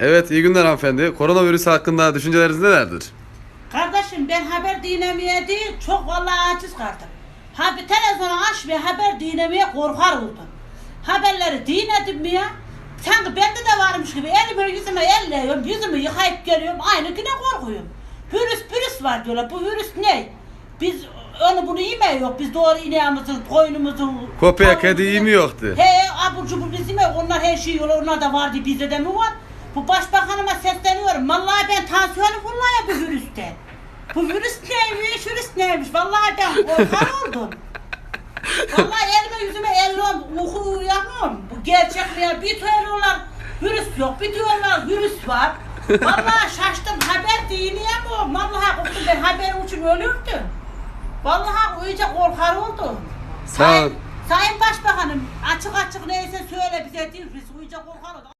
Evet iyi günler hanımefendi. Koronavirüs hakkında düşünceleriniz nelerdir? Kardeşim ben haber dinlemeye değil çok vallahi aciz kaldım. Ha bir televizyonu açmaya haber dinlemeye korkar oldum. Haberleri dinledim mi ya? Sanki bende de varmış gibi elimi yüzüme elliyorum, yüzümü yıkayıp geliyorum, aynı güne korkuyorum. Virüs virüs var diyorlar, bu virüs ne? Biz onu bunu yemiyor, biz doğru ineğimizin, koyunumuzun... Tavuğumuzun- kedi yemiyordu. He abur cubur biz yemiyor, onlar her şeyi yiyorlar, onlar da vardı, bizde de mi var? Bu başbakanıma sesleniyorum, vallahi ben tansiyonu fırlaya bu virüsten. Bu virüs neymiş, virüs neymiş? Vallahi ben korkar oldum. Vallahi elime yüzüme elliyorum, uhu uyuyamıyorum. Bu gerçek ya? Bir diyorlar virüs yok, bir diyorlar virüs var. Vallahi şaştım, haber dinleyemiyorum. Vallahi korktum ben haber için ölürdüm. Vallahi iyice korkar oldum. Sağ ol. Sayın, Başbakanım açık açık neyse söyle bize değil, biz iyice korkar olduk.